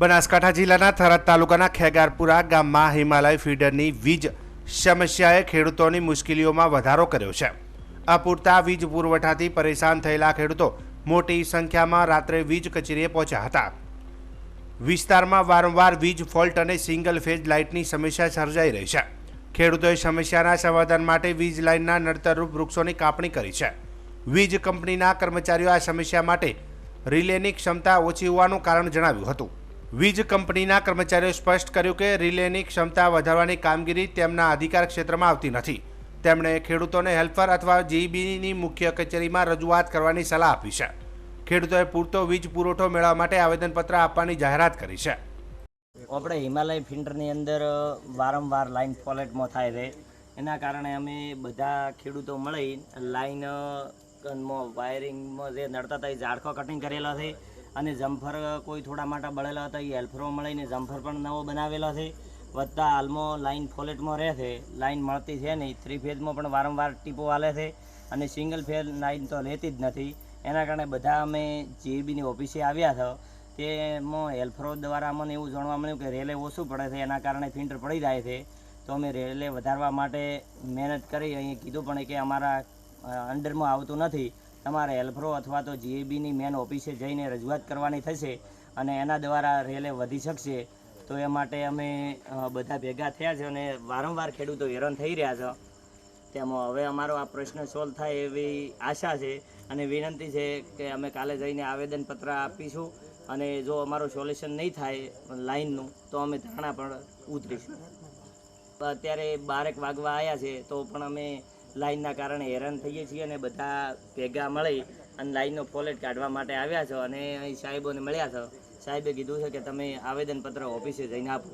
બનાસકાંઠા જિલ્લાના થરાદ તાલુકાના ખેગારપુરા ગામમાં હિમાલય ફીડરની વીજ સમસ્યાએ ખેડૂતોની મુશ્કેલીઓમાં વધારો કર્યો છે. અપૂરતા વીજ પુરવઠાથી પરેશાન થયેલા ખેડૂતો મોટી સંખ્યામાં રાત્રે વીજ કચેરીએ પહોંચ્યા હતા. વિસ્તારમાં વારંવાર વીજ ફોલ્ટ અને સિંગલ ફેઝ લાઇટની સમસ્યા સર્જાઈ રહી છે. ખેડૂતોએ સમસ્યાના સમાધાન માટે વીજ લાઇનના નડતરરૂપ વૃક્ષોની કાપણી કરી છે. વીજ કંપનીના કર્મચારીઓ આ સમસ્યા માટે રિલેની ક્ષમતા ઓછી હોવાનું કારણ જણાવ્યું હતું. વીજ કંપનીના કર્મચારીઓએ સ્પષ્ટ કર્યું કે રિલેની ક્ષમતા વધારવાની કામગીરી તેમના અધિકાર ક્ષેત્રમાં આવતી નથી. તેમણે ખેડૂતોને હેલ્પર અથવા જીબીની મુખ્ય કચેરીમાં રજૂઆત કરવાની સલાહ આપી છે. ખેડૂતોએ પૂરતો વીજ પુરવઠો મેળવવા માટે આવેદનપત્ર આપવાની જાહેરાત કરી છે. આપણે હિમાલય ફિલ્ટરની અંદર વારંવાર લાઈન ફોલેટમાં થાય છે. એના કારણે અમે બધા ખેડૂતો મળી લાઈન વાયરિંગમાં જે નડતા હતા એ ઝાડખો કટિંગ કરેલા છે. અને જમ્ફર કોઈ થોડા માટે બળેલા હતા એ હેલ્ફરો મળીને જમ્ફર પણ નવો બનાવેલો છે. વધતા હાલમાં લાઈન ફોલેટમાં રહે છે. લાઇન મળતી છે નહીં. થ્રી ફેઝમાં પણ વારંવાર ટીપો હાલે છે અને સિંગલ ફેઝ લાઇન તો લેતી જ નથી. એના કારણે બધા અમે જીબીની ઓફિસે આવ્યા હતા. તેમાં હેલ્ફરો દ્વારા અમને એવું જાણવા મળ્યું કે રેલે ઓછું પડે છે. એના કારણે ફિલ્ટર પડી જાય છે. તો અમે રેલે વધારવા માટે મહેનત કરી અહીં કીધું પણ કે અમારા અંડરમાં આવતું નથી. તમારે એલ્ફ્રો અથવા તો જીએબીની મેન ઓફિસે જઈને રજૂઆત કરવાની થશે અને એના દ્વારા રેલે વધી શકશે. તો એ માટે અમે બધા ભેગા થયા છે અને વારંવાર ખેડૂતો હેરાન થઈ રહ્યા છે. તેમાં હવે અમારો આ પ્રશ્ન સોલ્વ થાય એવી આશા છે અને વિનંતી છે કે અમે કાલે જઈને આવેદનપત્ર આપીશું અને જો અમારું સોલ્યુશન નહીં થાય લાઇનનું તો અમે ધારણા પણ ઉતરીશું. અત્યારે બારેક વાગવા આવ્યા છે, તો પણ અમે લાઇનના કારણે હેરાન થઈએ છીએ અને બધા ભેગા મળી અને લાઇનનો ફોલેટ કાઢવા માટે આવ્યા છો અને અહીં સાહેબોને મળ્યા છો. સાહેબે કીધું છે કે તમે આવેદનપત્ર ઓફિસે જઈને આપો.